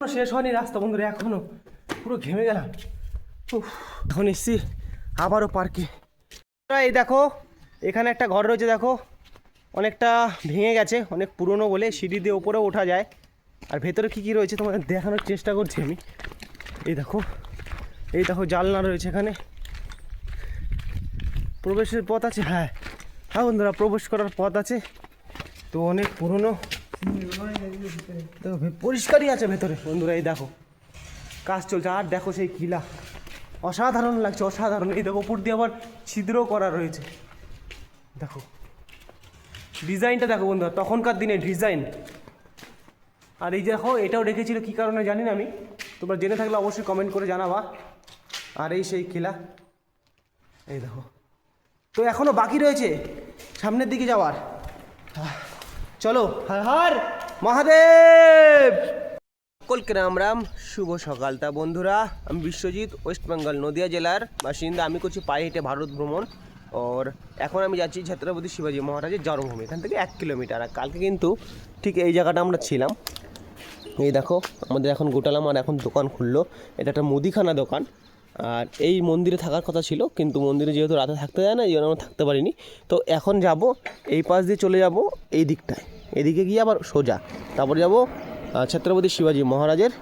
শেষ হয়নি রাস্তা, বন্ধুরা, এখনও। পুরো ঘেমে গেলাম। এখন এসছি আবারও পার্কে। এই দেখো, এখানে একটা ঘর রয়েছে, দেখো। অনেকটা ভেঙে গেছে, অনেক পুরনো বলে সিঁড়ি দিয়ে ওপরেও ওঠা যায়। আর ভেতরে কী কী রয়েছে তোমাদের দেখানোর চেষ্টা করছি আমি। এই দেখো এই দেখো জানলা রয়েছে এখানে। প্রবেশের পথ আছে হ্যাঁ। হ্যাঁ বন্ধুরা, প্রবেশ করার পথ আছে। তো অনেক পুরনো। দেখো পরিষ্কারই আছে ভেতরে। বন্ধুরা, এই দেখো, কাজ চলছে। আর দেখো সেই কিলা। অসাধারণ লাগছে, অসাধারণ। এই দেখো উপর দিয়ে আবার ছিদ্রও করা রয়েছে। দেখো, ডিজাইনটা দেখো বন্ধুরা, তখনকার দিনে ডিজাইন। আর এই দেখো, এটাও রেখেছিল কী কারণে জানি না আমি। তোমরা জেনে থাকলে অবশ্যই কমেন্ট করে জানাবা। আর এই সেই কিলা। এই দেখো। তো এখনও বাকি রয়েছে, সামনের দিকে যাওয়ার। চলো, হর হর, মহাদেব! সকলকে রাম রাম, শুভ সকাল। তা বন্ধুরা, আমি বিশ্বজিৎ, ওয়েস্ট বেঙ্গল, নদিয়া জেলার বাসিন্দা। আমি করছি পায়ে হেঁটে ভারত ভ্রমণ। ওর, এখন আমি যাচ্ছি ছত্রপতি শিবাজী মহারাজের জন্মভূমি, এখান থেকে এক কিলোমিটার। আর কালকে কিন্তু ঠিক এই জায়গাটা আমরা ছিলাম। এই দেখো, আমাদের এখন গোটালাম আর এখন দোকান খুললো। এটা একটা মুদিখানা দোকান। আর এই মন্দিরে থাকার কথা ছিল, কিন্তু মন্দিরে যেহেতু রাতে থাকতে যায় না, এই জন্য আমরা থাকতে পারিনি। তো এখন যাব এই পাশ দিয়ে চলে যাব এই দিকটায়। এদিকে গিয়ে আবার সোজা। তারপরে যাব ছত্রপতি শিবাজী মহারাজের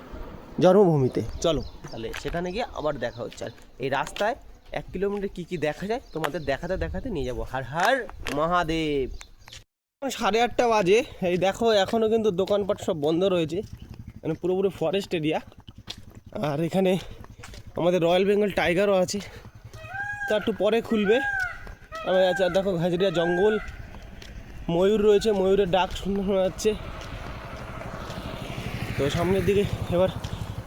জন্মভূমিতে। চলো, তাহলে সেখানে গিয়ে আবার দেখা হচ্ছে। আর এই রাস্তায় এক কিলোমিটার কী কী দেখা যায়, তোমাদের দেখাতে দেখাতে নিয়ে যাব। হার হার মহাদেব। সাড়ে আটটা বাজে। এই দেখো এখনও কিন্তু দোকানপাট সব বন্ধ রয়েছে। মানে পুরোপুরি ফরেস্ট এরিয়া আর এখানে আমাদের রয়্যাল বেঙ্গল টাইগারও আছে। তা একটু পরে খুলবে। আমি আছে আর দেখো হাজরিয়া জঙ্গল। ময়ূর রয়েছে, ময়ূরের ডাক শোনা যাচ্ছে। তো সামনের দিকে এবার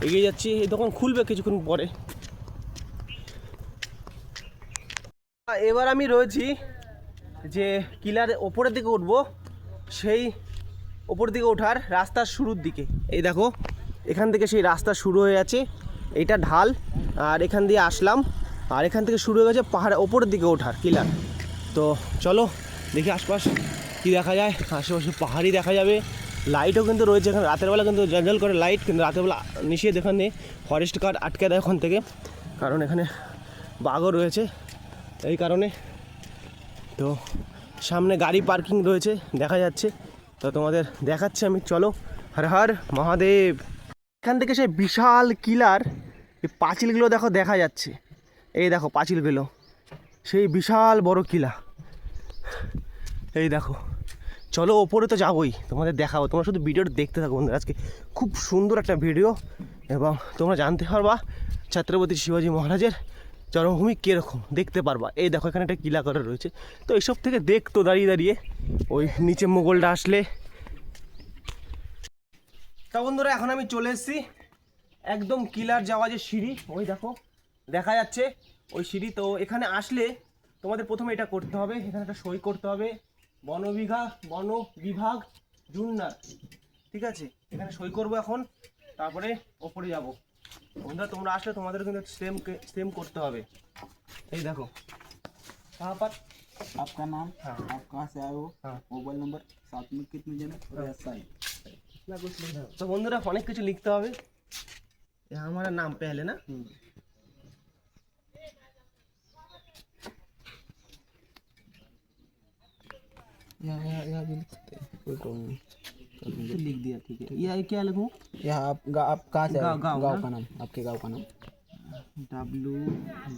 এগিয়ে যাচ্ছি। এই দোকান খুলবে কিছুক্ষণ পরে। এবার আমি রয়েছি যে কিলার ওপরের দিকে উঠবো। সেই ওপর দিকে ওঠার রাস্তার শুরুর দিকে। এই দেখো, এখান থেকে সেই রাস্তা শুরু হয়ে আছে এইটা ঢাল, আর এখান দিয়ে আসলাম। আর এখান থেকে শুরু হয়ে গেছে পাহাড়ের ওপরের দিকে ওঠার, কিলার। তো চলো, দেখি আশপাশ কী দেখা যায়। আশেপাশে পাহাড়ি দেখা যাবে। লাইটও কিন্তু রয়েছে এখানে। রাতের বেলা কিন্তু জঞ্জল করে লাইট কিন্তু রাতের বেলা নিষেধ এখানে। ফরেস্ট গার্ড আটকে দেয় ওখান থেকে। কারণ এখানে বাঘও রয়েছে। এই কারণে। তো সামনে গাড়ি পার্কিং রয়েছে, দেখা যাচ্ছে। তো তোমাদের দেখাচ্ছি আমি। চলো, হর হর, মহাদেব। এখান থেকে সেই বিশাল কিলার এই পাঁচিলগুলো দেখো দেখা যাচ্ছে। এই দেখো পাঁচিলগুলো। সেই বিশাল বড় কিলা। এই দেখো। চলো ওপরে তো যাবোই, তোমাদের দেখাবো। তোমরা শুধু ভিডিওটা দেখতে থাকো বন্ধুরা। আজকে খুব সুন্দর একটা ভিডিও এবং তোমরা জানতে পারবা ছত্রপতি শিবাজী মহারাজের জন্মভূমি কীরকম। দেখতে পারবা। এই দেখো, এখানে একটা কিলা করা রয়েছে। তো এইসব থেকে দেখতো দাঁড়িয়ে দাঁড়িয়ে। ওই নিচে মোগলটা আসলে তা বন্ধুরা এখন আমি চলে এসেছি একদম কিলার যাওয়া যে সিঁড়ি ওই দেখো দেখা যাচ্ছে ওই সিঁড়ি। তো এখানে আসলে তোমাদের প্রথমে এটা করতে হবে এখানে একটা সই করতে হবে। বনবিঘা বন বিভাগ জুন্নার ঠিক আছে? এখানে সই করব এখন তারপরে ওপরে যাব। বন্ধুরা তোমরা আসলে তোমাদের কিন্তু সেম সেম করতে হবে। এই দেখো। তারপর আপনার নাম হ্যাঁ আপনার आप कहाँ से आए हो? हाँ। Mobile number? इतना कुछ लिखना तो বন্ধুরা অনেক কিছু লিখতে হবে यहाँ हमारा नाम पहले ना यहाँ यहाँ यहाँ भी लिख सकते हैं कोई प्रॉब्लम नहीं तो लिख दिया ठीक है ये क्या लिखूँ यहाँ आप गा, आप कहाँ से आए हो? गाँव- गाँव गाँव ना? का नाम आपके गाँव का नाम W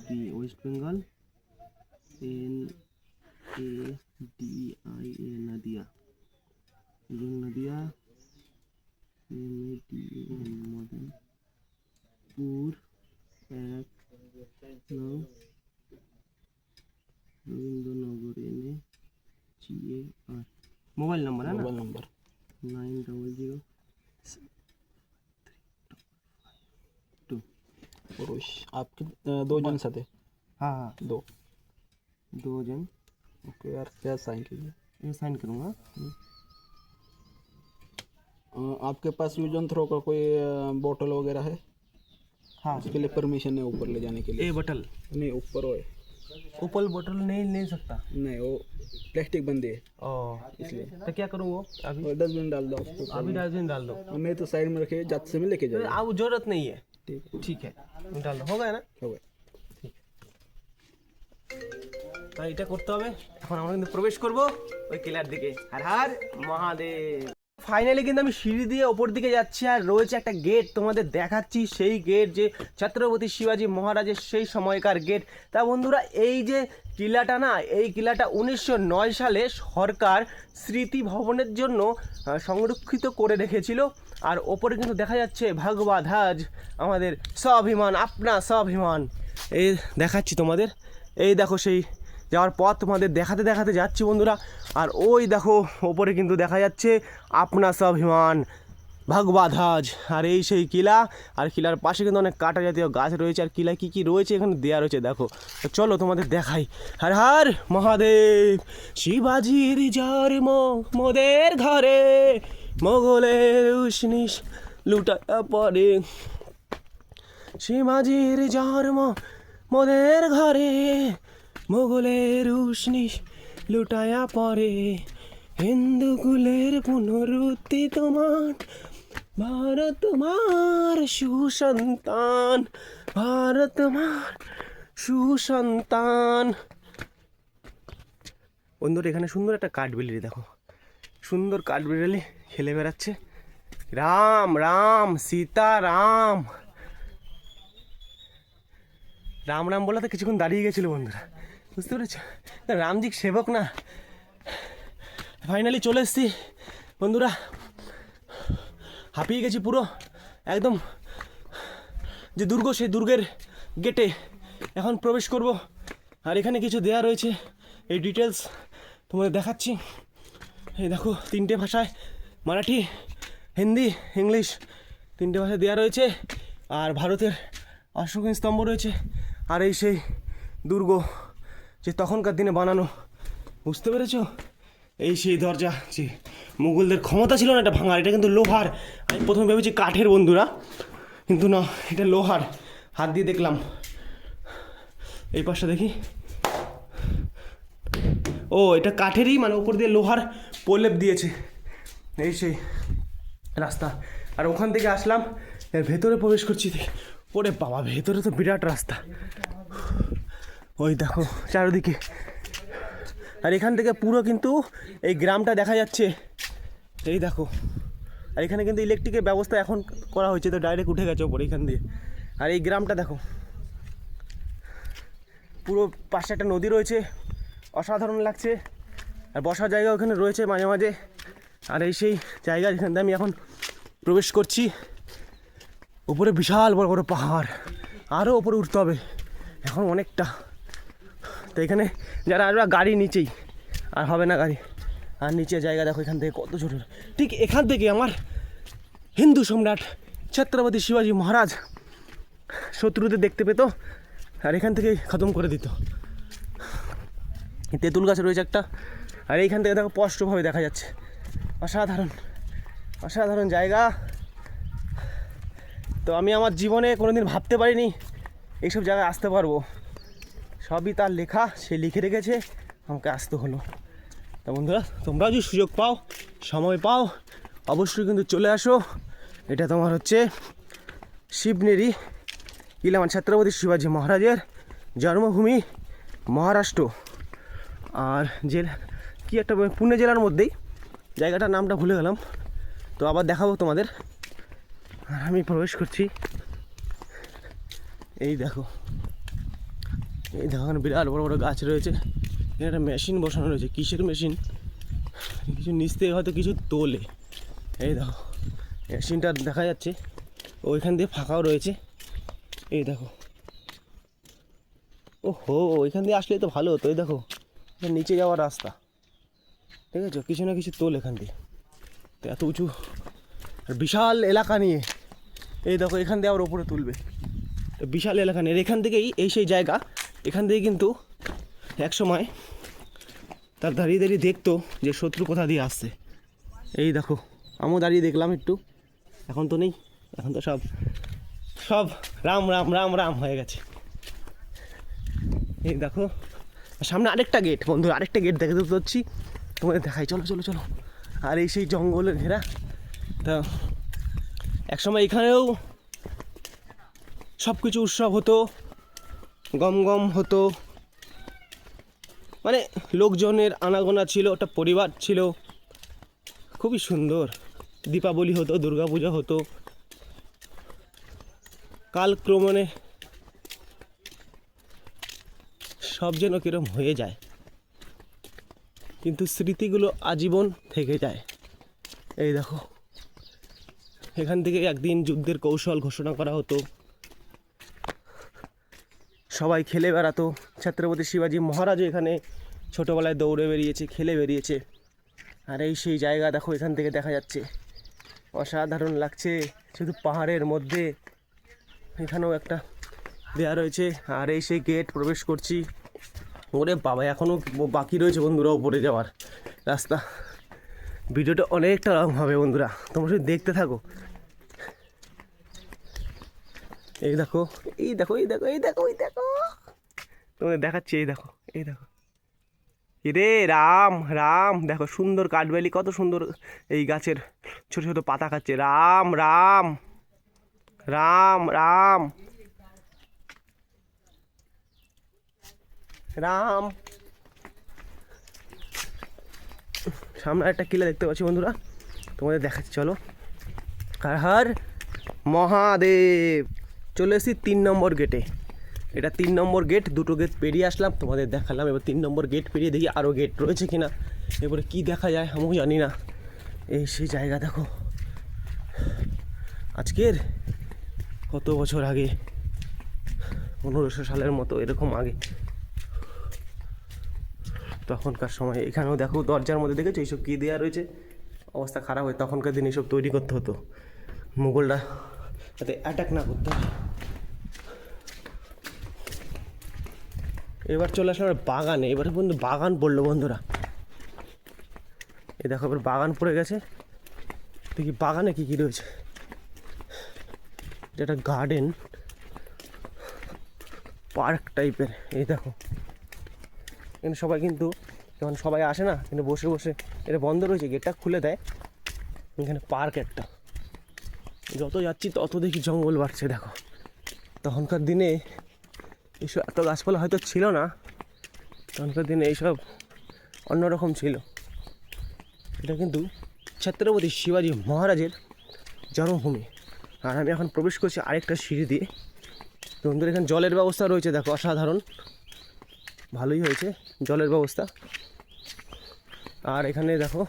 D West Bengal N A D I A Nadia जो नदिया Rabindranagar N A G A R mobile number है mobile number. Nine double zero. Two. आपके दो जन साथ हाँ हाँ। दो। दो जन। ओके यार क्या साइन कीजिए? ये साइन करूँगा। आपके पास यूज एंड थ्रो का कोई बोतल वगैरह है हाँ उसके लिए परमिशन है ऊपर ले जाने के लिए ए बटल नहीं ऊपर हो ऊपर बोतल नहीं ले सकता नहीं वो प्लास्टिक बंदी है ओ इसलिए तो क्या करूँ वो अभी और डस्टबिन डाल दो उसको अभी डस्टबिन डाल दो मैं तो साइड में रखे जाते समय लेके तो जाओ अब जरूरत नहीं है ठीक है ठीक है डाल दो हो गया ना हो गया তাই এটা করতে হবে এখন আমরা কিন্তু প্রবেশ করব ওই কিলার দিকে আর হার মহাদেব ফাইনালি কিন্তু আমি সিঁড়ি দিয়ে ওপর দিকে যাচ্ছি আর রয়েছে একটা গেট তোমাদের দেখাচ্ছি সেই গেট যে ছত্রপতি শিবাজী মহারাজের সেই সময়কার গেট তা বন্ধুরা, এই যে কিলাটা না, এই কিলাটা উনিশশো নয় সালে সরকার স্মৃতি ভবনের জন্য সংরক্ষিত করে রেখেছিল। আর ওপরে কিন্তু দেখা যাচ্ছে ভাগবা ধাজ আমাদের স্বাভিমান আপনা স্বাভিমান এই দেখাচ্ছি তোমাদের। এই দেখো সেই যাওয়ার পথ তোমাদের দেখাতে দেখাতে যাচ্ছি বন্ধুরা। আর ওই দেখো, ওপরে কিন্তু দেখা যাচ্ছে আপনা স্বাভিমান ভাগবাধাজ আর এই সেই কিলা, আর কিলার পাশে কিন্তু অনেক কাটা জাতীয় গাছ রয়েছে। আর কিলা কী কী রয়েছে এখানে দেওয়া রয়েছে দেখো। চলো তোমাদের দেখাই। হর হর মহাদেব, শিবাজির জন্ম মোদের ঘরে, মোগলের উষ্ণিস লুটায়া পড়ে। শিবাজির জন্ম মোদের ঘরে মোগলের উষ্ণিস লুটায়া পরে হিন্দু কুলের পুনরুত্তি তোমার। ভারত তোমার সুসন্তান। ভারত তোমার সুসন্তান। বন্ধুরা, এখানে সুন্দর একটা কাঠবিড়ালি দেখো। সুন্দর কাঠবিড়ালি খেলে বেড়াচ্ছে। রাম রাম, সীতা, রাম। রাম রাম বলে তো কিছুক্ষণ দাঁড়িয়ে গেছিল বন্ধুরা। বুঝতে পেরেছ? রামজিক সেবক না। ফাইনালি চলে এসেছি। বন্ধুরা, হাঁপিয়ে গেছি পুরো। একদম যে দুর্গ, সেই দুর্গের গেটে এখন প্রবেশ করব। আর এখানে কিছু দেয়া রয়েছে। এই ডিটেলস তোমাদের দেখাচ্ছি। এই দেখো, তিনটে ভাষায় মারাঠি, হিন্দি, ইংলিশ তিনটে ভাষায় দেওয়া রয়েছে। আর ভারতের অশোক স্তম্ভ রয়েছে। আর এই সেই দুর্গ যে তখনকার দিনে বানানো। বুঝতে পেরেছ? এই সেই দরজা, যে মুঘলদের ক্ষমতা ছিল না এটা ভাঙার, এটা কিন্তু লোহার। আমি প্রথমে ভেবেছি কাঠের বন্ধুরা, কিন্তু না, এটা লোহার। হাত দিয়ে দেখলাম। এই পাশটা দেখি। ও, এটা কাঠেরই মানে উপর দিয়ে লোহার প্রলেপ দিয়েছে। এই সেই রাস্তা। আর ওখান থেকে আসলাম, এর ভেতরে প্রবেশ করছি। ওরে বাবা, ভেতরে তো বিরাট রাস্তা। ওই দেখো, চারিদিকে। আর এখান থেকে পুরো কিন্তু এই গ্রামটা দেখা যাচ্ছে। এই দেখো, আর এখানে কিন্তু ইলেকট্রিকের ব্যবস্থা এখন করা হয়েছে, তো ডাইরেক্ট উঠে গেছে ওপরে এখান দিয়ে। আর এই গ্রামটা দেখো, পুরো পাশে একটা নদী রয়েছে, অসাধারণ লাগছে। আর বসার জায়গা ওখানে রয়েছে মাঝে মাঝে। আর এই সেই জায়গা যেখান দিয়ে আমি এখন প্রবেশ করছি, উপরে বিশাল বড় বড় পাহাড়। আরও ওপরে উঠতে হবে, এখন অনেকটা। তো এখানে যারা আসবে, গাড়ি নিচেই। আর হবে না গাড়ি। আর নিচে জায়গা দেখো, এখান থেকে কত ছোটো। ঠিক এখান থেকে আমার হিন্দু সম্রাট ছত্রপতি শিবাজী মহারাজ শত্রুদের দেখতে পেতো আর এখান থেকেই খতম করে দিত। তেঁতুল গাছ রয়েছে একটা। আর এইখান থেকে দেখো, স্পষ্টভাবে দেখা যাচ্ছে। অসাধারণ। অসাধারণ জায়গা। তো আমি আমার জীবনে কোনোদিন ভাবতে পারিনি, এইসব জায়গায় আসতে পারব। সবই তার লেখা, সে লিখে রেখেছে, আমাকে আসতে হলো। তা বন্ধুরা, তোমরাও যদি সুযোগ পাও, সময় পাও, অবশ্যই কিন্তু চলে আসো। এটা তোমার হচ্ছে শিবনেরি ইলামান ছত্রপতি শিবাজী মহারাজের জন্মভূমি মহারাষ্ট্র। আর জেলা, কি একটা পুনে জেলার মধ্যেই। জায়গাটার নামটা ভুলে গেলাম। তো আবার দেখাবো তোমাদের। আর আমি প্রবেশ করছি। এই দেখো। এই এখানে বিরাট বড় বড় গাছ রয়েছে। এখানে একটা মেশিন বসানো রয়েছে, কিসের মেশিন কিছু নিচ থেকে হয়তো কিছু তোলে। এই দেখো মেশিনটা দেখা যাচ্ছে, ওইখান দিয়ে ফাঁকাও রয়েছে। এই দেখো। ও হো ওইখান দিয়ে আসলে তো ভালো হতো, এই দেখো। নিচে যাওয়ার রাস্তা। ঠিক আছে, কিছু না কিছু তোল এখান দিয়ে। তো এত উঁচু আর বিশাল এলাকা নিয়ে। এই দেখো, এখান দিয়ে আবার ওপরে তুলবে। তো বিশাল এলাকা নিয়ে। এখান থেকেই এই সেই জায়গা। এখান থেকে কিন্তু এক সময় তার দাঁড়িয়ে দাঁড়িয়ে দেখতো যে শত্রু কোথা দিয়ে আসছে। এই দেখো, আমিও দাঁড়িয়ে দেখলাম একটু। এখন তো নেই, এখন তো সব সব রাম রাম রাম রাম হয়ে গেছে। এই দেখো সামনে আরেকটা গেট বন্ধু আরেকটা গেট দেখে তো হচ্ছি তোমাদের দেখাই, চলো চলো চলো। আর এই সেই জঙ্গলের ঘেরা, তা একসময় এখানেও সব কিছু উৎসব হতো। গম গম হতো। মানে লোকজনের আনাগোনা ছিল একটা পরিবার ছিল। খুবই সুন্দর। দীপাবলি হতো, দুর্গাপূজা হতো। কালক্রমণে সব যেন কিরম হয়ে যায়। কিন্তু স্মৃতিগুলো আজীবন থেকে যায়। এই দেখো, এখান থেকে একদিন যুদ্ধের কৌশল ঘোষণা করা হতো। সবাই খেলে বেড়াতো। ছত্রপতি শিবাজি মহারাজও এখানে ছোটোবেলায় দৌড়ে বেরিয়েছে, খেলে বেরিয়েছে। আর এই সেই জায়গা দেখো, এখান থেকে দেখা যাচ্ছে। অসাধারণ লাগছে, শুধু পাহাড়ের মধ্যে। এখানেও একটা দেয়া রয়েছে, আর এই সেই গেট প্রবেশ করছি। ওরে বাবা এখনও বাকি রয়েছে বন্ধুরা উপরে যাওয়ার রাস্তা। ভিডিওটা অনেকটা লং হবে বন্ধুরা, তোমরা শুধু দেখতে থাকো। এই দেখো এই দেখো এই দেখো এই দেখো এই দেখো। তোমাদের দেখাচ্ছি, এই দেখো এই দেখো। রে রাম রাম, দেখো সুন্দর কাঠবেলি কত সুন্দর এই গাছের ছোট ছোট পাতা খাচ্ছে। রাম রাম রাম রাম। রাম। সামনে একটা কিলা দেখতে পাচ্ছি বন্ধুরা। তোমাদের দেখাচ্ছি, চলো। হর হর? মহাদেব। চলে এসেছি তিন নম্বর গেটে এটা তিন নম্বর গেট দুটো গেট পেরিয়ে আসলাম, তোমাদের দেখালাম। এবার তিন নম্বর গেট পেরিয়ে দেখি আরও গেট রয়েছে কি না এবারে কী দেখা যায় আমিও জানি না। এই সেই জায়গা দেখো। আজকের কত বছর আগে? পনেরোশো সালের মতো, এরকম আগে। তখনকার সময়, এখানেও দেখো দরজার মধ্যে দেখেছ? এইসব কী দেওয়া রয়েছে? অবস্থা খারাপ হয়, তখনকার দিন এইসব তৈরি করতে হতো। মুঘলরা যাতে অ্যাটাক না করতে। হয় এবার চলে আসলাম বাগানে। এবারে বন্ধু বাগান পড়ল বন্ধুরা। এই দেখো এবার বাগান পড়ে গেছে। দেখি বাগানে কী কী রয়েছে। এটা একটা গার্ডেন পার্ক টাইপের এই দেখো। এখানে সবাই কিন্তু যখন সবাই আসে না, কিন্তু বসে বসে এটা বন্ধ রয়েছে গেটটা খুলে দেয়। এখানে পার্ক একটা। যত যাচ্ছি তত দেখি জঙ্গল বাড়ছে, দেখো। তখনকার দিনে এইসব এত গাছপালা হয়তো ছিল না। তখনকার দিনে এইসব অন্যরকম ছিল। এটা কিন্তু ছত্রপতি শিবাজি মহারাজের জন্মভূমি। আর আমি এখন প্রবেশ করছি আরেকটা সিঁড়ি দিয়ে। তো এখানে জলের ব্যবস্থা রয়েছে। দেখো, অসাধারণ। ভালোই হয়েছে জলের ব্যবস্থা। আর এখানে দেখো,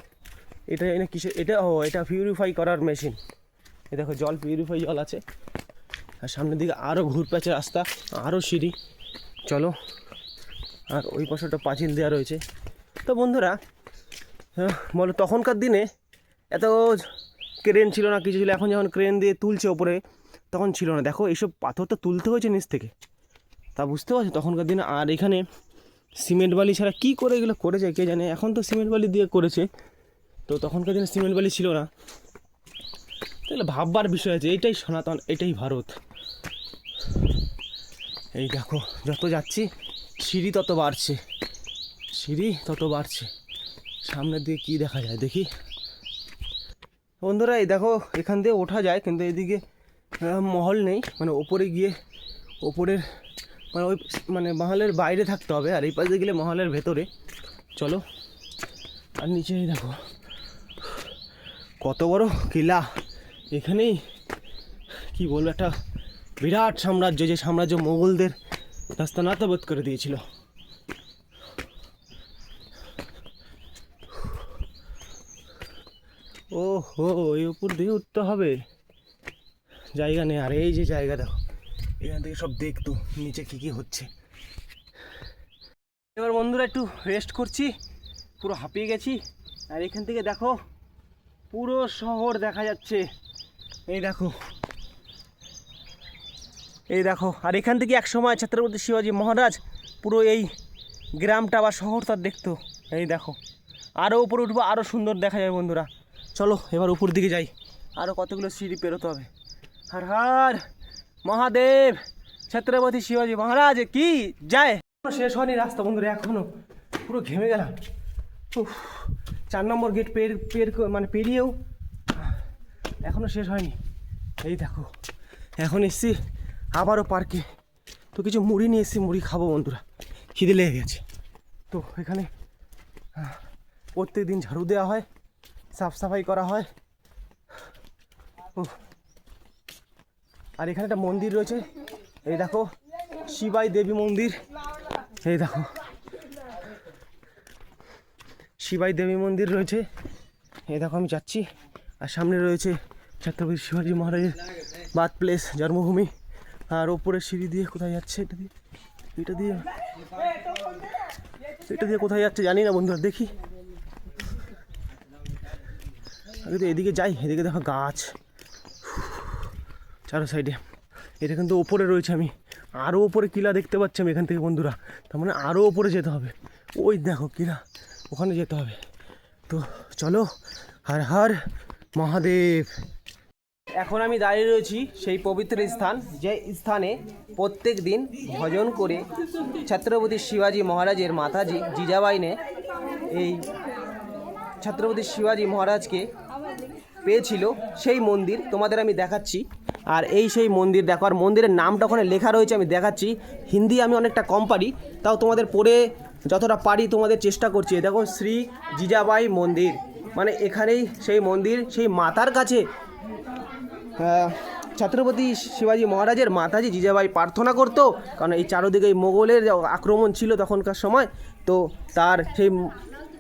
এটা এনে কিসে এটা ও, এটা পিউরিফাই করার মেশিন এ দেখো, জল পিউরিফাই জল আছে। আর সামনের দিকে আরও ঘুরপ্যাচে রাস্তা আরও সিঁড়ি। চলো। আর ওই পাশে একটা পাঁচিল দেওয়া রয়েছে। তো বন্ধুরা আহ, বলো তখনকার দিনে এত ক্রেন ছিল না কিছু ছিল এখন যখন ক্রেন দিয়ে তুলছে ওপরে তখন ছিল না। দেখো এইসব পাথর তো তুলতে হয়েছে নিচ থেকে। তা বুঝতে পারছ? তখনকার দিনে আর এখানে সিমেন্ট বালি ছাড়া কী করে এগুলো করেছে কে জানে? এখন তো সিমেন্ট বালি দিয়ে করেছে। তো তখনকার দিনে সিমেন্ট বালি ছিল না। তাহলে ভাববার বিষয় আছে এটাই সনাতন এটাই ভারত। এই দেখো, যত যাচ্ছি, সিঁড়ি তত বাড়ছে। সিঁড়ি তত বাড়ছে। সামনের দিকে কী দেখা যায়, দেখি? বন্ধুরা, এই দেখো, এখান দিয়ে ওঠা যায়, কিন্তু এদিকে মহল নেই। মানে ওপরে গিয়ে, ওপরের মানে ওই মানে মহলের বাইরে থাকতে হবে, আর এই পাশে গেলে মহলের ভেতরে। চলো, আর নিচে দেখো, কত বড় কিলা। এখানেই, কি বলব, একটা বিরাট সাম্রাজ্য, যে সাম্রাজ্য মোগলদের রাস্তা নাতাবত করে দিয়েছিল। ও হো এই উপর দিয়ে উঠতে হবে। জায়গা নেই, আর এই যে জায়গা দেখো, এখান থেকে সব দেখতো, নিচে কী কী হচ্ছে। এবার বন্ধুরা একটু রেস্ট করছি, পুরো হাঁপিয়ে গেছি, আর এখান থেকে দেখো, পুরো শহর দেখা যাচ্ছে। এই দেখো এই দেখো আর এখান থেকে এক সময় ছত্রপতি শিবাজি মহারাজ পুরো এই গ্রামটা বা শহরটা দেখতো। এই দেখো আরও উপরে উঠবো আরও সুন্দর দেখা যায় বন্ধুরা। চলো এবার উপর দিকে যাই। আরও কতগুলো সিঁড়ি পেরোতে হবে। হর হর মহাদেব ছত্রপতি শিবাজি মহারাজ কি? যায়। শেষ হয়নি রাস্তা বন্ধুরা এখনও পুরো ঘেমে গেলাম। উফ, চার নম্বর গেট পের পের মানে পেরিয়েও এখনও শেষ হয়নি। এই দেখো এখন এসছি। আবারও পার্কে। তো কিছু মুড়ি নিয়ে এসেছি, মুড়ি খাব বন্ধুরা। খিদে লেগে গেছে। তো এখানে প্রত্যেক দিন ঝাড়ু দেওয়া হয়, সাফ সাফাই করা হয়। উফ। আর এখানে একটা মন্দির রয়েছে। এই দেখো, শিবাই দেবী মন্দির। এই দেখো। শিবাই দেবী মন্দির রয়েছে। এই দেখো, আমি যাচ্ছি। আর সামনে রয়েছে ছত্রপতি শিবাজি মহারাজের বার্থ প্লেস জন্মভূমি। আর ওপরে সিঁড়ি দিয়ে কোথায় যাচ্ছে এটা দিয়ে? এটা দিয়ে? এটা দিয়ে কোথায় যাচ্ছে জানি না বন্ধুরা, দেখি। আগে তো এদিকে যাই, এদিকে দেখো গাছ। চারো সাইডে এটা কিন্তু ওপরে রয়েছে আমি। আরও ওপরে কিলা দেখতে পাচ্ছি আমি এখান থেকে বন্ধুরা। তার মানে আরও ওপরে যেতে হবে। ওই দেখো কিলা, ওখানে যেতে হবে। তো চলো, হর হর, মহাদেব। এখন আমি দাঁড়িয়ে রয়েছি সেই পবিত্র স্থান, যে স্থানে প্রত্যেক দিন ভজন করে ছত্রপতি শিবাজি মহারাজের মাতাজি জিজাবাইনে এই ছত্রপতি শিবাজি মহারাজকে পেয়েছিল সেই মন্দির। তোমাদের আমি দেখাচ্ছি। আর এই সেই মন্দির দেখো, আর মন্দিরের নামটা ওখানে লেখা রয়েছে, আমি দেখাচ্ছি। হিন্দি আমি অনেকটা কম পারি, তাও তোমাদের পড়ে যতটা পারি তোমাদের চেষ্টা করছি। দেখো, শ্রী জিজাবাই মন্দির। মানে এখানেই সেই মন্দির, সেই মাতার কাছে ছত্রপতি শিবাজী মহারাজের মাতাজি জিজাবাই প্রার্থনা করত, কারণ এই চারোদিকে মোগলের আক্রমণ ছিল তখনকার সময়। তো তার সেই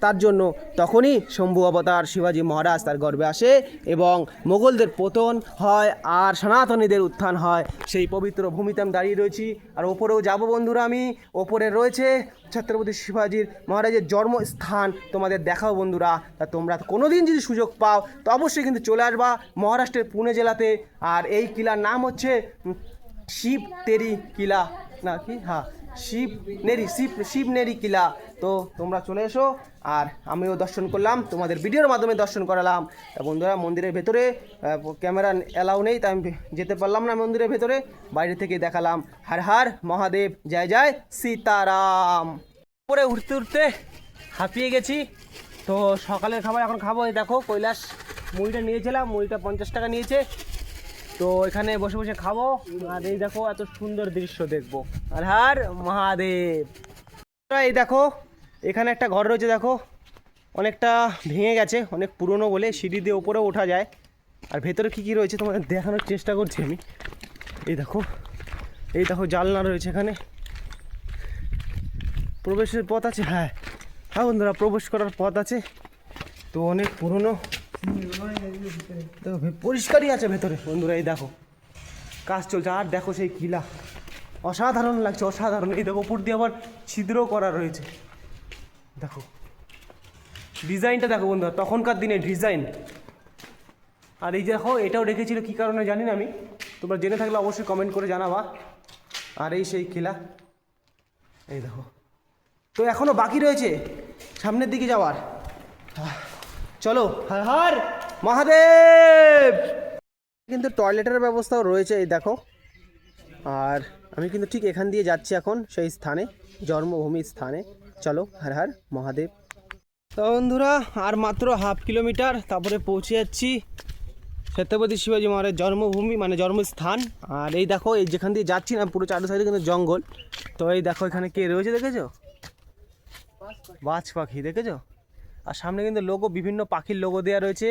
তার জন্য তখনই শম্ভু অবতার শিবাজি মহারাজ তার গর্বে আসে এবং মোগলদের পতন হয় আর সনাতনীদের উত্থান হয়। সেই পবিত্র ভূমিতে আমি দাঁড়িয়ে রয়েছি। আর ওপরেও যাব বন্ধুরা আমি। ওপরে রয়েছে ছত্রপতি শিবাজির মহারাজের জন্মস্থান। তোমাদের দেখাও বন্ধুরা। তা তোমরা কোনো দিন যদি সুযোগ পাও, তো অবশ্যই কিন্তু চলে আসবা মহারাষ্ট্রের পুনে জেলাতে। আর এই কিলার নাম হচ্ছে শিব তেরি কিলা। না কি? হ্যাঁ শিব নেরি শিব শিব নেরি কিলা। তো তোমরা চলে এসো, আর আমিও দর্শন করলাম, তোমাদের ভিডিওর মাধ্যমে দর্শন করালাম। বন্ধুরা, মন্দিরের ভেতরে ক্যামেরা অ্যালাউ নেই, তাই আমি যেতে পারলাম না মন্দিরের ভেতরে। বাইরে থেকে দেখালাম। হার হার, মহাদেব, জয় জয় সীতারাম। উপরে উঠতে উঠতে হাঁপিয়ে গেছি। তো সকালের খাবার এখন খাব, এই দেখো, কৈলাস মুড়িটা নিয়েছিলাম, মুড়িটা পঞ্চাশ টাকা নিয়েছে। তো এখানে বসে বসে খাব, আর এই দেখো, এত সুন্দর দৃশ্য দেখব। আর হার, মহাদেব। এই দেখো এখানে একটা ঘর রয়েছে, দেখো। অনেকটা ভেঙে গেছে, অনেক পুরনো বলে সিঁড়ি দিয়ে উপরে ওঠা যায়। আর ভেতরে কী কী রয়েছে তোমাদের দেখানোর চেষ্টা করছি আমি। এই দেখো এই দেখো জালনা রয়েছে এখানে। প্রবেশের পথ আছে হ্যাঁ। হ্যাঁ বন্ধুরা, প্রবেশ করার পথ আছে। তো অনেক পুরনো। দেখো পরিষ্কারই আছে ভেতরে। বন্ধুরা, এই দেখো, কাজ চলছে। আর দেখো সেই কিলা অসাধারণ লাগছে, অসাধারণ। এই দেখো উপর দিয়ে আবার ছিদ্র করা রয়েছে। দেখো। ডিজাইনটা দেখো বন্ধুরা, তখনকার দিনে ডিজাইন। আর এই দেখো, এটাও রেখেছিল কী কারণে জানি না আমি। তোমরা জেনে থাকলে অবশ্যই কমেন্ট করে জানাবা। আর এই সেই কিলা এই দেখো। তো এখনও বাকি রয়েছে সামনের দিকে যাওয়ার। চলো, হর হর, মহাদেব! কিন্তু টয়লেটের ব্যবস্থাও রয়েছে, এই দেখো। আর আমি কিন্তু ঠিক এখান দিয়ে যাচ্ছি এখন, সেই স্থানে, জন্মভূমির স্থানে। চলো, হর হর, মহাদেব। তো বন্ধুরা, আর মাত্র হাফ কিলোমিটার, তারপরে পৌঁছে যাচ্ছি ছত্রপতি শিবাজি মহারাজ জন্মভূমি মানে জন্মস্থান। আর এই দেখো, এই যেখান দিয়ে যাচ্ছি না, পুরো চারো সাইডে কিন্তু জঙ্গল। তো এই দেখো, এখানে কে রয়েছে দেখেছ? বাজ পাখি, দেখেছ? আর সামনে কিন্তু লোগো, বিভিন্ন পাখির লোগো দেওয়া রয়েছে।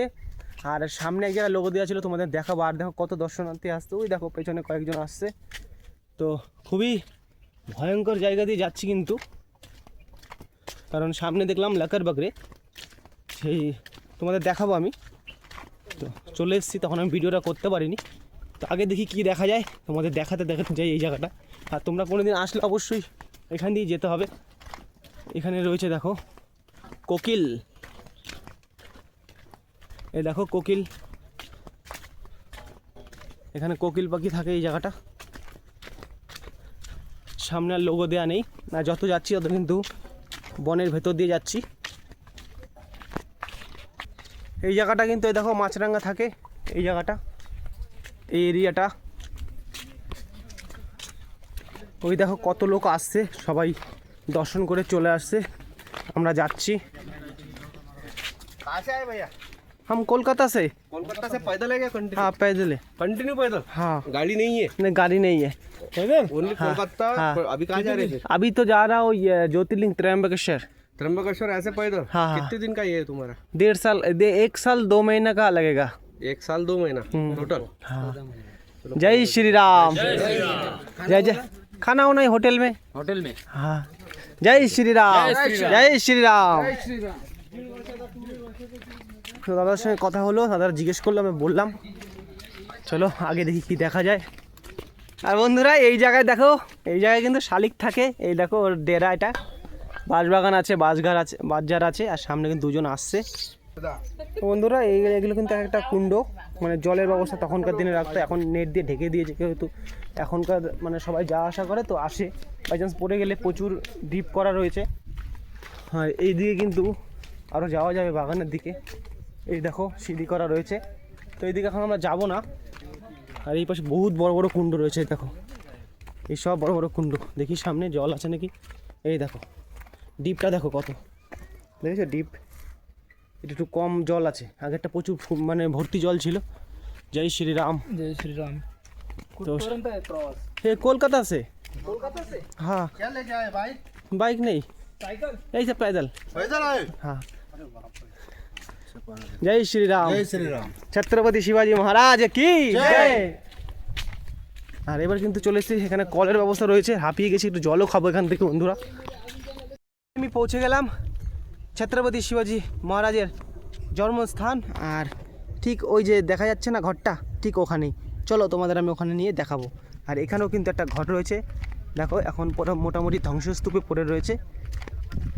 আর সামনে এক জায়গায় লোগো দেওয়া ছিল, তোমাদের দেখাবো। আর দেখো কত দর্শনার্থী আসছে। ওই দেখো, পেছনে কয়েকজন আসছে। তো খুবই ভয়ঙ্কর জায়গা দিয়ে যাচ্ছি কিন্তু। কারণ সামনে দেখলাম লাকার বাকরে। সেই তোমাদের দেখাবো আমি। তো চলে এসেছি, তখন আমি ভিডিওটা করতে পারিনি। তো আগে দেখি কি দেখা যায়, তোমাদের দেখাতে দেখাতে যাই এই জায়গাটা। আর তোমরা কোনো দিন আসলে অবশ্যই এখান দিয়ে যেতে হবে। এখানে রয়েছে দেখো, কোকিল। এ দেখো কোকিল। এখানে কোকিল পাখি থাকে এই জায়গাটা। সামনে আর লোগো দেওয়া নেই। না, যত যাচ্ছি তত কিন্তু বনের ভেতর দিয়ে যাচ্ছি। এই জায়গাটা কিন্তু, এই দেখো মাছরাঙ্গা থাকে। এই জায়গাটা, এই এরিয়াটা। ওই দেখো, কত লোক আসছে, সবাই দর্শন করে চলে আসছে। আমরা যাচ্ছি। ভাইয়া। हम कोलकाता से। कोलकाता से पैदल है क्या कंटिन्यू हाँ पैदल है। कंटिन्यू पैदल? हाँ। गाड़ी नहीं है? नहीं गाड़ी नहीं है। ओनली हाँ, कोलकाता हाँ। अभी कहाँ जा रहे थे? अभी तो जा रहा हूँ ज्योतिर्लिंग त्र्यंबकेश्वर। त्र्यंबकेश्वर ऐसे पैदल? हाँ, हाँ। कितने दिन का ये है तुम्हारा? डेढ़ साल दे, एक साल दो महीना का लगेगा। एक साल दो महीना? हम्म। टोटल हाँ। जय श्री राम। जय जय खाना होना ही होटल में? होटल में। हाँ। जय श्री राम। जय श्री राम। তো দাদার সঙ্গে কথা হলো, দাদার জিজ্ঞেস করল, আমি বললাম, চলো আগে দেখি কি দেখা যায়। আর বন্ধুরা, এই জায়গায় দেখো, এই জায়গায় কিন্তু শালিক থাকে। এই দেখো ওর ডেরা এটা। বাঁশবাগান আছে, বাঁশঘর আছে বাজার আছে, আর সামনে কিন্তু দুজন আসছে। বন্ধুরা, এই এগুলো কিন্তু একটা কুণ্ড। মানে জলের ব্যবস্থা তখনকার দিনে রাখতো, এখন নেট দিয়ে ঢেকে দিয়েছে যেহেতু। এখনকার মানে সবাই যা আসা করে তো আসে। বাই চান্স পড়ে গেলে প্রচুর ডিপ করা রয়েছে। হ্যাঁ এই দিকে কিন্তু আরও যাওয়া যাবে বাগানের দিকে। এই দেখো সিঁড়ি করা রয়েছে তো এইদিকে এখন আমরা যাব না আর এই পাশে বহুত বড় বড় কুণ্ড রয়েছে এই দেখো এই সব বড় বড় কুণ্ড দেখি সামনে জল আছে নাকি এই দেখো ডিপটা দেখো কত দেখেছো ডিপ এটা একটু কম জল আছে আগেরটা প্রচুর ফু- মানে ভর্তি জল ছিল জয় শ্রীরাম जय श्री राम तो ये कोलकाता से कोलकाता से हाँ क्या लेके आए भाई बाइक नहीं साइकिल ऐसे पैदल पैदल आए हाँ जय श्री राम श्री राम ছত্রপতি শিবাজি মহারাজ কি জয় আর এবার কিন্তু চলে এসেছি এখানে কলের ব্যবস্থা রয়েছে হাঁপিয়ে গেছি একটু জলও খাবো এখান থেকে বন্ধুরা আমি পৌঁছে গেলাম ছত্রপতি শিবাজি মহারাজের জন্মস্থান আর ঠিক ওই যে দেখা যাচ্ছে না ঘরটা ঠিক ওখানেই চলো তোমাদের আমি ওখানে নিয়ে দেখাবো আর এখানেও কিন্তু একটা ঘর রয়েছে দেখো এখন পুরো মোটামুটি ধ্বংসস্তূপে পড়ে রয়েছে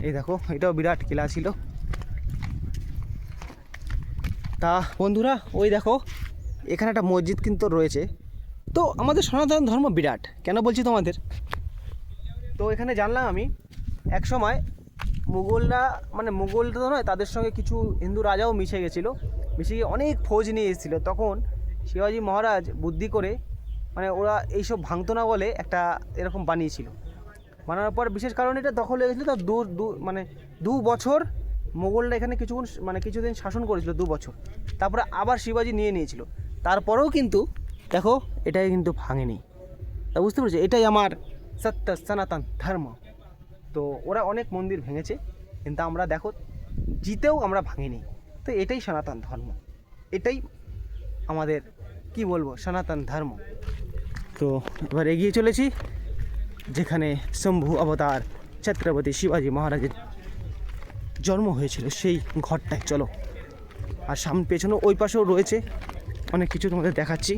এই দেখো এটাও বিরাট কিলা ছিল তা বন্ধুরা, ওই দেখো, এখানে একটা মসজিদ কিন্তু রয়েছে। তো আমাদের সনাতন ধর্ম বিরাট, কেন বলছি তোমাদের? তো এখানে জানলাম আমি, এক সময় মুঘলরা মানে মুঘলরা তো নয়, তাদের সঙ্গে কিছু হিন্দু রাজাও মিশে গেছিল, মিশে গিয়ে অনেক ফৌজ নিয়ে এসেছিল। তখন শিবাজি মহারাজ বুদ্ধি করে মানে ওরা এইসব ভাঙতো না বলে একটা এরকম বানিয়েছিল। বানানোর পর বিশেষ কারণে এটা দখল হয়ে গেছিল তো দু দু মানে দু বছর মোগলরা এখানে কিছুক্ষণ মানে কিছুদিন শাসন করেছিল, দু বছর। তারপরে আবার শিবাজি নিয়ে নিয়েছিল। তারপরেও কিন্তু, দেখো, এটাই কিন্তু ভাঙেনি। তা বুঝতে পেরেছ? এটাই আমার সত্য, সনাতন ধর্ম। তো ওরা অনেক মন্দির ভেঙেছে, কিন্তু আমরা দেখো, জিতেও আমরা ভাঙিনি। তো এটাই সনাতন ধর্ম। এটাই আমাদের, কি বলব, সনাতন ধর্ম। তো এবার এগিয়ে চলেছি, যেখানে শম্ভু অবতার, ছত্রপতি শিবাজি মহারাজের জন্ম হয়েছিল সেই ঘরটায়, চলো। আর সামনে পেছনে ওই পাশেও রয়েছে। অনেক কিছু তোমাদের দেখাচ্ছি।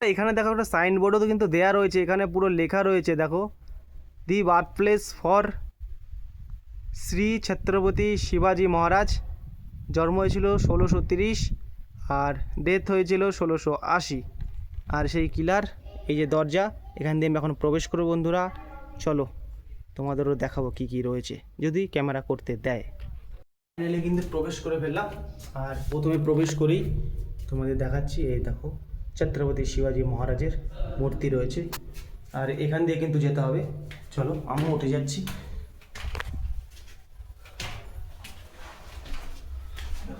এখানে দেখো একটা সাইনবোর্ডও তো কিন্তু দেয়া রয়েছে। এখানে পুরো লেখা রয়েছে, দেখো। The birth place for Shri Chhatrapati শিবাজি মহারাজ জন্ম হয়েছিল ষোলোশো তিরিশ আর ডেথ হয়েছিল ষোলোশো আশি। আর সেই কিলার এই যে দরজা, এখান দিয়ে আমি এখন প্রবেশ করব বন্ধুরা। চলো। তোমাদেরও দেখাবো কি কি রয়েছে, যদি ক্যামেরা করতে দেয়। ফাইনালি কিন্তু প্রবেশ করে ফেললাম, আর প্রথমে প্রবেশ করেই তোমাদের দেখাচ্ছি, এই দেখো, ছত্রপতি শিবাজি মহারাজের মূর্তি রয়েছে, আর এখান দিয়ে কিন্তু যেতে হবে। চলো, আমিও উঠে যাচ্ছি।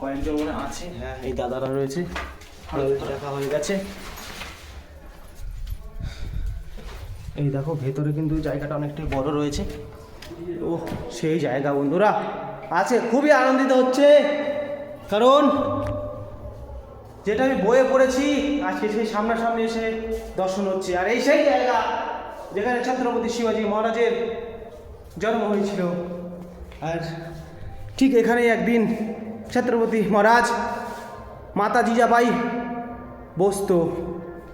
কয়েকজন মনে আছে? হ্যাঁ এই দাদারা রয়েছে। দেখা হয়ে গেছে। এই দেখো, ভেতরে কিন্তু জায়গাটা অনেকটাই বড় রয়েছে। ও, সেই জায়গা বন্ধুরা। আছে, খুবই আনন্দিত হচ্ছে। কারণ যেটা আমি বইয়ে পড়েছি, আজকে সেই সামনাসামনি এসে দর্শন হচ্ছে। আর এই সেই জায়গা যেখানে ছত্রপতি শিবাজি মহারাজের জন্ম হয়েছিল। আর ঠিক এখানেই একদিন ছত্রপতি মহারাজ, মাতা জিজাবাই বসতো।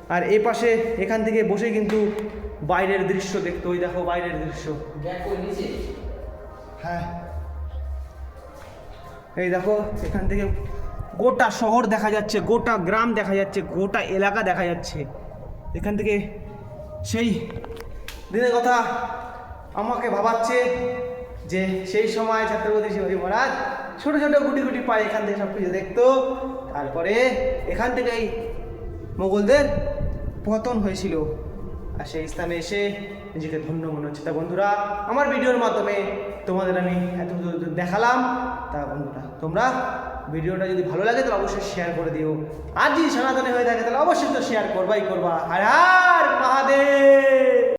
আর এ পাশে এখান থেকে বসে কিন্তু বাইরের দৃশ্য দেখতো ওই দেখো বাইরের দৃশ্য। হ্যাঁ। এই দেখো এখান থেকে গোটা শহর দেখা যাচ্ছে গোটা গ্রাম দেখা যাচ্ছে গোটা এলাকা দেখা যাচ্ছে। এখান থেকে সেই দিনের কথা আমাকে ভাবাচ্ছে যে সেই সময় ছত্রপতি শিবাজী মহারাজ ছোটো ছোটো গুটি গুটি পায়ে এখান থেকে সব কিছু দেখতো। তারপরে এখান থেকেই মোগলদের পতন হয়েছিল। আর সেই স্থানে এসে নিজেকে ধন্য মনে হচ্ছে। তা বন্ধুরা, আমার ভিডিওর মাধ্যমে তোমাদের আমি এত দেখালাম। তা বন্ধুরা, তোমরা ভিডিওটা যদি ভালো লাগে, তাহলে অবশ্যই শেয়ার করে দিও। আর যদি সনাতনে হয়ে থাকে, তাহলে অবশ্যই তো শেয়ার করবাই করবা। আর হ্যাঁ